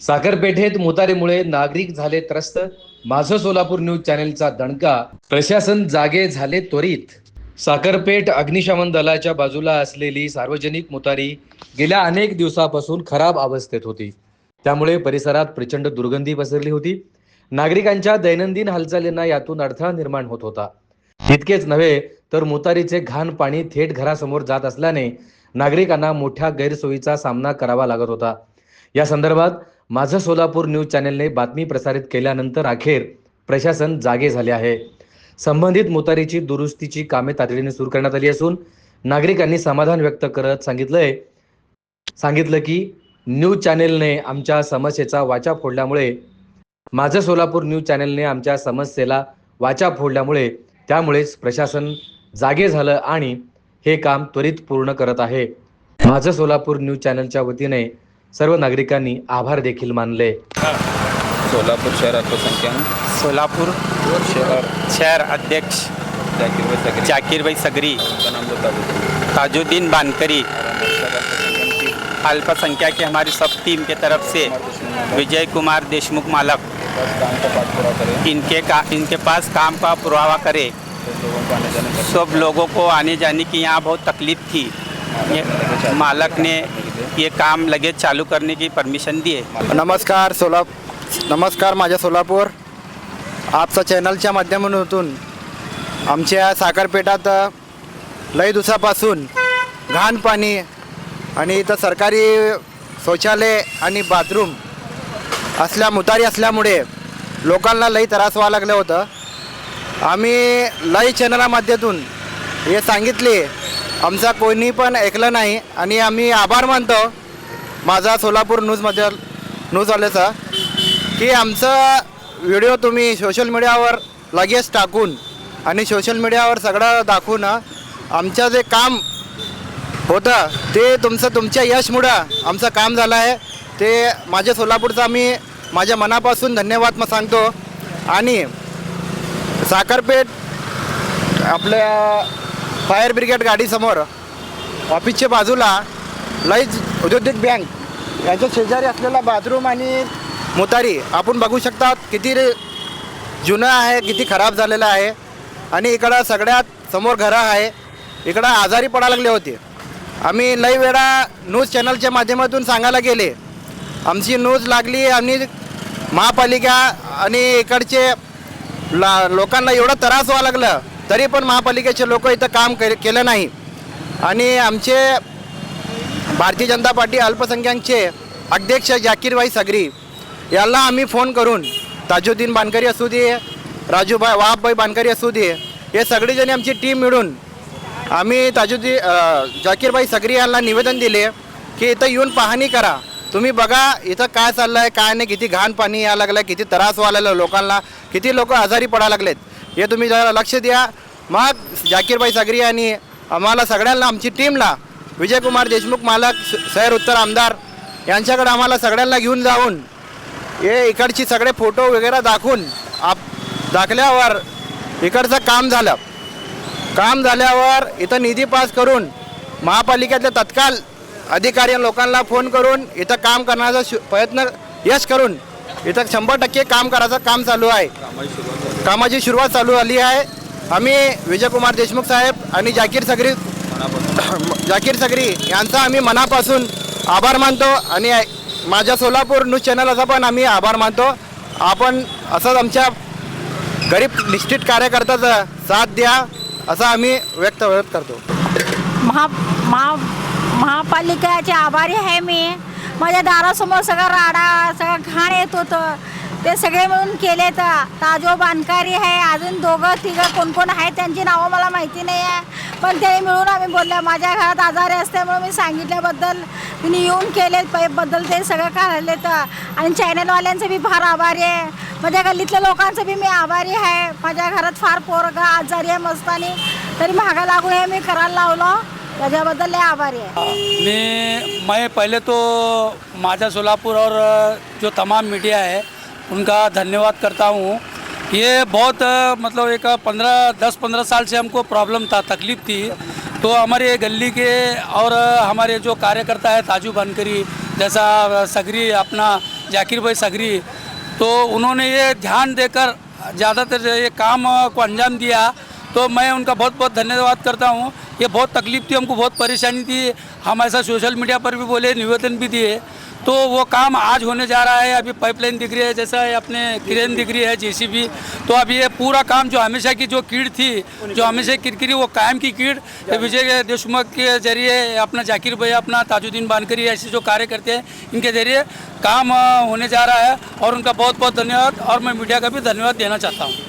साखरपेठेत मुतारीमुळे नागरिक झाले त्रस्त. माझं सोलापूर न्यूज चॅनेलचा दणका प्रशासन जागे झाले त्वरित. साखरपेठ अग्निशमन दलाच्या बाजूला असलेली सार्वजनिक मुतारी गेल्या अनेक दिवसापासून खराब अवस्थेत होती. त्यामुळे परिसरात प्रचंड दुर्गंधी पसरली होती. नागरिकांच्या दैनंदिन हालचालींना यातून अडथळा निर्माण होत होता. इतकेच नव्हे तर मुतारीचे घाण पाणी थेट घरासमोर जात असल्याने नागरिकांना मोठ्या गैरसोयीचा सामना करावा लागत होता. या संदर्भात माझं सोलापूर न्यूज चॅनेलने बातमी प्रसारित केल्यानंतर अखेर प्रशासन जागे झाले आहे. संबंधित मुतारीची दुरुस्तीची कामे तातडीने सुरू करण्यात आली असून नागरिकांनी समाधान व्यक्त करत सांगितलंय. सांगितलं की न्यूज चॅनेलने आमच्या समस्येचा वाचा फोडल्यामुळे माझं सोलापूर न्यूज चॅनेलने आमच्या समस्येला वाचा फोडल्यामुळे त्यामुळेच प्रशासन जागे झालं आणि हे काम त्वरित पूर्ण करत आहे. माझं सोलापूर न्यूज चॅनलच्या वतीने सर्व नागरिकांनी आभार देखील मानले. सोलापूर शहर अल्पसंख्याक सोलापूर शहर. शहर अध्यक्ष जाकीर भाई सगरी. जाकिर भाई सगरी. का नाम बता दो ताजुद्दीन बानकरी. अल्पसंख्यक के हमारी सब टीम के तरफ़ से विजय कुमार देशमुख मालक. इनके का इनके पास काम का पुरावा करे. सब लोगों को आने जाने की यहाँ बहुत तकलीफ़ थी. मालक ने ये काम लगेच चालू करने की परमिशन दिए। नमस्कार सोला नमस्कार माझ्या सोलापूर. आपचा चॅनलच्या माध्यमातून आमच्या साखरपेठात लई दिवसापासून घाण पाणी आणि इथं सरकारी शौचालय आणि बाथरूम असल्या मुतारी असल्यामुळे लोकांना लई त्रास व्हावं लागलं होतं. आम्ही लई चॅनलामाध्यमातून हे सांगितले आमचा कोणी पण ऐकलं नाही आणि आम्ही आभार मानतो माझा सोलापूर न्यूजमध्ये न्यूजवाल्याचा की आमचा व्हिडिओ तुम्ही सोशल मीडियावर लगेच टाकून आणि सोशल मीडियावर सगळं दाखवून आमचं जे काम होतं ते तुमचं तुमच्या यशमुळं आमचं काम झालं आहे. ते माझ्या सोलापूरचा मी माझ्या मनापासून धन्यवाद मग सांगतो. आणि साखरपेठ आपल्या फायर ब्रिगेड गाडीसमोर ऑफिसच्या बाजूला लईच औद्योगिक बँक यांच्या शेजारी असलेला बाथरूम आणि मुतारी. आपण बघू शकतात किती जुनं आहे किती खराब झालेलं आहे. आणि इकडं सगळ्यात समोर घरं आहे. इकडं आजारी पडायला लागले होते. आम्ही लई वेळा न्यूज चॅनलच्या माध्यमातून सांगायला गेले. आमची न्यूज लागली आणि महापालिका आणि इकडचे ला लोकांना एवढा त्रास व्हावं लागलं. तरी पण महापालिकेचे लोक इथं काम के केलं नाही. आणि आमचे भारतीय जनता पार्टी अल्पसंख्याकचे अध्यक्ष जाकीरभाई सगरी यांना आम्ही फोन करून ताजुद्दीन बानकरी असू दे राजूभाई वाहभाई बानकरी असू दे हे सगळेजणी आमची टीम मिळून आम्ही ताजुद्दीन जाकीरबाई जाकीरभाई सगरी यांना निवेदन दिले की इथं येऊन पाहणी करा. तुम्ही बघा इथं काय चाललं आहे काय नाही किती घाण पाणी यायला लागलं किती त्रास व्हायला लोकांना किती लोक आजारी पडायला लागलेत. हे तुम्ही जरा लक्ष द्या. मग जाकीरबाई सगरी आणि आम्हाला सगळ्यांना आमची टीमला विजयकुमार देशमुख मालक सैर उत्तर आमदार यांच्याकडे आम्हाला सगळ्यांना घेऊन जाऊन हे इकडची सगळे फोटो वगैरे दाखवून आप दाखल्यावर इकडचं काम झालं. काम झाल्यावर इथं निधी पास करून महापालिकेतल्या तत्काल अधिकारी लोकांना फोन करून इथं काम करण्याचा प्रयत्न यश करून इथं शंभर टक्के काम करायचं काम चालू आहे. कामाची सुरुवात चालू झाली आहे. आम्ही विजयकुमार देशमुख साहेब आणि जाकीर सगरी जाकीर सगरी यांचा आम्ही मनापासून आभार मानतो आणि माझ्या सोलापूर न्यूज चॅनलचा पण आम्ही आभार मानतो. आपण असंच आमच्या गरीब निश्चित कार्यकर्त्याचा साथ द्या असं आम्ही व्यक्त व्यक्त करतो. महा महा महापालिकेचे आभारी आहे मी. माझ्या दारासमोर सगळं राडा सगळं घाण येत होतं. ते सगळे मिळून केले तर ताजो बांधकारी आहे अजून दोघं तिघं कोण कोण आहेत त्यांची नावं मला माहिती नाही आहे. पण ते मिळून आम्ही बोलल्या माझ्या घरात आजारी असल्यामुळे मी सांगितल्याबद्दल तिने येऊन केले बद्दल ते सगळं काढले तर. आणि चॅनलवाल्यांचं बी फार आभारी आहे. माझ्या गल्लीतल्या लोकांचं बी मी आभारी आहे. माझ्या घरात फार पोरगा आजारी आहे मस्तानी तरी महागा लागून हे मी करायला लावलं. त्याच्याबद्दल लय आभारी आहे. मी मैं पहले तो माझा सोलापुर और जो तमाम मीडिया है उनका धन्यवाद करता हूँ। ये बहुत मतलब एक पंद्रह, दस, पंद्रह साल से हमको प्रॉब्लम था, तकलीफ़ थी। तो हमारे गली के और हमारे जो कार्यकर्ता है, ताजू बनकरी जैसा सगरी, अपना जाकिर भाई सगरी तो उन्होंने ये ध्यान देकर ज़्यादातर ये काम को अंजाम दिया। तो मैं उनका बहुत बहुत धन्यवाद करता हूँ। ये बहुत तकलीफ़ थी, हमको बहुत परेशानी थी। हम ऐसा सोशल मीडिया पर भी बोले, निवेदन भी दिए। तो वो काम आज होने जा रहा है अभी पाइपलाइन दिख रही है जैसा ये अपने क्रेन दिख रही है जेसीबी तो अब ये पूरा काम जो हमेशा की जो कीड़ थी जो हमेशा किरकिरी वो कायम की कीड़। विजय देशमुख के ज़रिए अपना जाकिर भाई अपना ताजुद्दीन बानकरी ऐसे जो कार्य करते हैं इनके ज़रिए काम होने जा रहा है। और उनका बहुत बहुत धन्यवाद और मैं मीडिया का भी धन्यवाद देना चाहता हूँ।